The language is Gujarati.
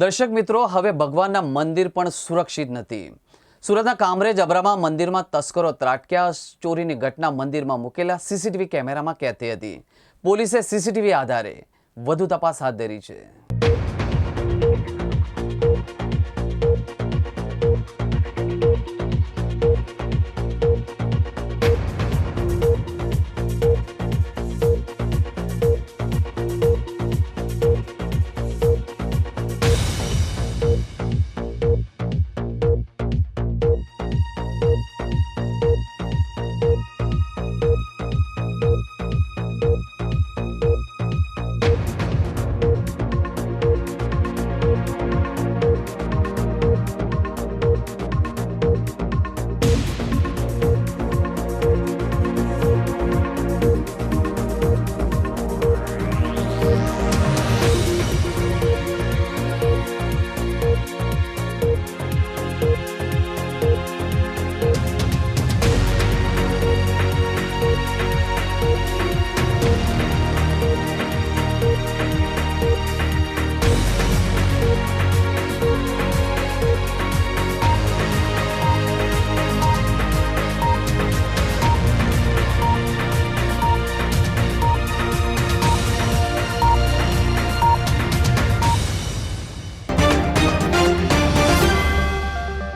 દર્શક મિત્રો, હવે ભગવાનના મંદિર પણ સુરક્ષિત નથી. સુરતના કામરેજ અબ્રામાં મંદિરમાં તસ્કરો ત્રાટક્યા, ચોરીની ઘટના મંદિરમાં મૂકેલા સીસીટીવી કેમેરામાં કહેતી હતી. પોલીસે સીસીટીવી આધારે વધુ તપાસ હાથ ધરી છે.